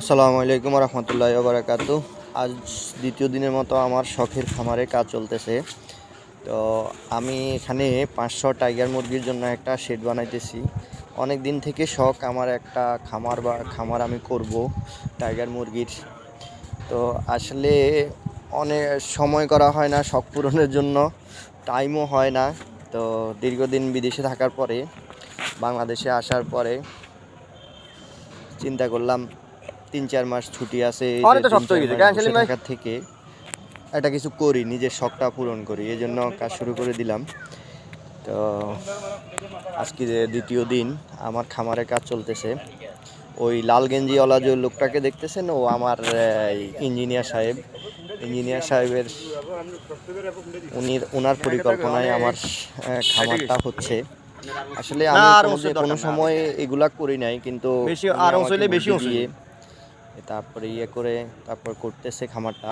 আসসালামু আলাইকুম রহমতুল্লাহ বারাকাত। আজ দ্বিতীয় দিনের মতো আমার শখের খামারে কাজ চলতেছে। তো আমি এখানে পাঁচশো টাইগার মুরগির জন্য একটা শেড বানাইতেছি। অনেক দিন থেকে শখ আমার একটা খামার বা খামার আমি করব টাইগার মুরগির। তো আসলে অনেক সময় করা হয় না শখ পূরণের জন্য, টাইমও হয় না। তো দীর্ঘদিন বিদেশে থাকার পরে, বাংলাদেশে আসার পরে চিন্তা করলাম তিন চার মাস ছুটি আছে থেকে একটা কিছু করি নিজের শখটা পূরণ করি এই জন্য কাজ শুরু করে দিলাম। তো আজকে যে দ্বিতীয় দিন আমার খামারে কাজ চলতেছে। ওই লাল গেঞ্জিওয়ালা যে লোকটাকে দেখতেছেন ও আমার ইঞ্জিনিয়ার সাহেব। ইঞ্জিনিয়ার সাহেবের উনি ওনার পরিকল্পনায় আমার খামারটা হচ্ছে। আসলে আমি কোনো-। সময় এগুলা করি নাই কিন্তু বেশি- আর বেশি তারপরে ইয়ে করে তারপর করতেছে খামারটা।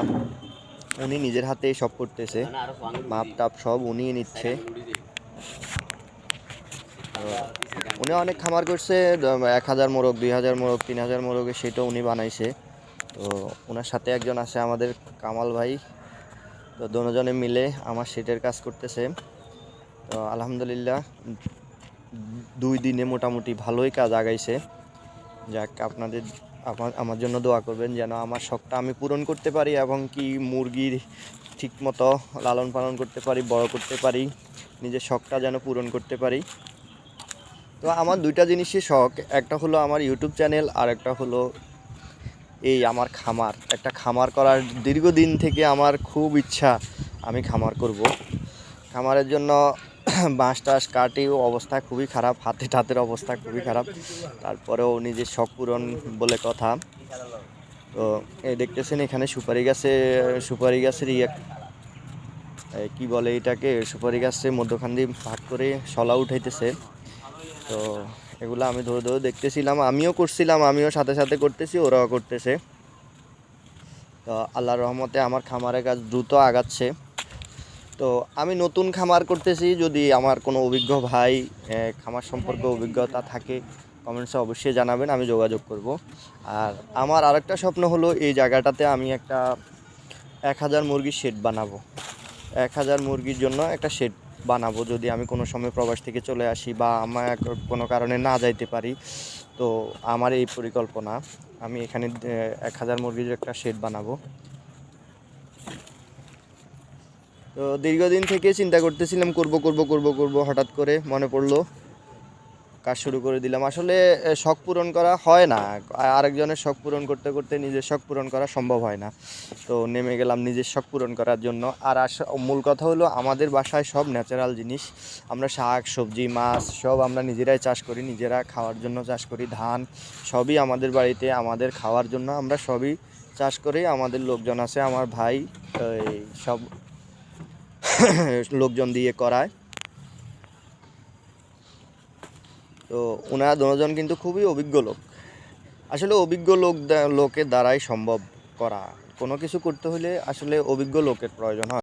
উনি নিজের হাতেই সব করতেছে। মাপ টাপ সব উনি নিচ্ছে। উনি অনেক খামার করছে এক হাজার মোরগ, দুই হাজার মোরগ, তিন হাজার মোরগে সেটা উনি বানাইছে। তো ওনার সাথে একজন আছে আমাদের কামাল ভাই। তো দুজনে মিলে আমার সেটের কাজ করতেছে। তো আলহামদুলিল্লাহ, দুই দিনে মোটামুটি ভালোই কাজ আগাইছে। যাক, আপনাদের আমার আমার জন্য দোয়া করবেন যেন আমার শখটা আমি পূরণ করতে পারি এবং কি মুরগির ঠিকমতো লালন পালন করতে পারি, বড় করতে পারি, নিজের শখটা যেন পূরণ করতে পারি। তো আমার দুইটা জিনিসই শখ, একটা হলো আমার ইউটিউব চ্যানেল আর একটা হলো এই আমার খামার। একটা খামার করার দীর্ঘদিন থেকে আমার খুব ইচ্ছা আমি খামার করব। খামারের জন্য বাঁশ টাস কাটি অবস্থা খুবই খারাপ, হাতে টাতের অবস্থা খুবই খারাপ। তারপরেও নিজের শখ পূরণ বলে কথা। তো এই দেখতেছেন এখানে সুপারি গাছে, সুপারি গাছের ইয়ে কি বলে এটাকে? সুপারি গাছে মধ্যখান দিয়ে ভাগ করে শলা উঠাইতেছে। তো এগুলো আমি ধরে ধরে দেখতেছিলাম, আমিও করছিলাম, আমিও সাথে সাথে করতেছি, ওরাও করতেছে। তো আল্লাহর রহমতে আমার খামারের কাজ দ্রুত আগাচ্ছে। তো আমি নতুন খামার করতেছি, যদি আমার কোনো অভিজ্ঞ ভাই খামার সম্পর্কে অভিজ্ঞতা থাকে কমেন্টসে অবশ্যই জানাবেন, আমি যোগাযোগ করব। আর আমার আরেকটা স্বপ্ন হলো, এই জায়গাটাতে আমি একটা এক হাজার মুরগির শেড বানাবো। এক হাজার মুরগির জন্য একটা শেড বানাবো, যদি আমি কোনো সময় প্রবাস থেকে চলে আসি বা আমার কোনো কারণে না যাইতে পারি, তো আমার এই পরিকল্পনা। আমি এখানে এক হাজার মুরগির একটা শেড বানাবো। তো দীর্ঘদিন থেকে চিন্তা করতেছিলাম, করব করব করব করব, হঠাৎ করে মনে পড়ল, কাজ শুরু করে দিলাম। আসলে শখ পূরণ করা হয় না। আরেকজনের শখ পূরণ করতে করতে নিজের শখ পূরণ করা সম্ভব হয় না। তো নেমে গেলাম নিজের শখ পূরণ করার জন্য। আর আস- মূল কথা হলো আমাদের বাসায় সব ন্যাচারাল জিনিস। আমরা শাক, সবজি, মাছ সব আমরা নিজেরাই চাষ করি। নিজেরা খাওয়ার জন্য চাষ করি। ধান সবই আমাদের বাড়িতে, আমাদের খাওয়ার জন্য আমরা সবই চাষ করি। আমাদের লোকজন আছে, আমার ভাই সব লোকজন দিয়ে করায়। তো ওনারা দুজন কিন্তু খুবই অভিজ্ঞ লোক। আসলে অভিজ্ঞ লোক লোকের দ্বারাই সম্ভব করা। কোনো কিছু করতে হলে আসলে অভিজ্ঞ লোকের প্রয়োজন হয়।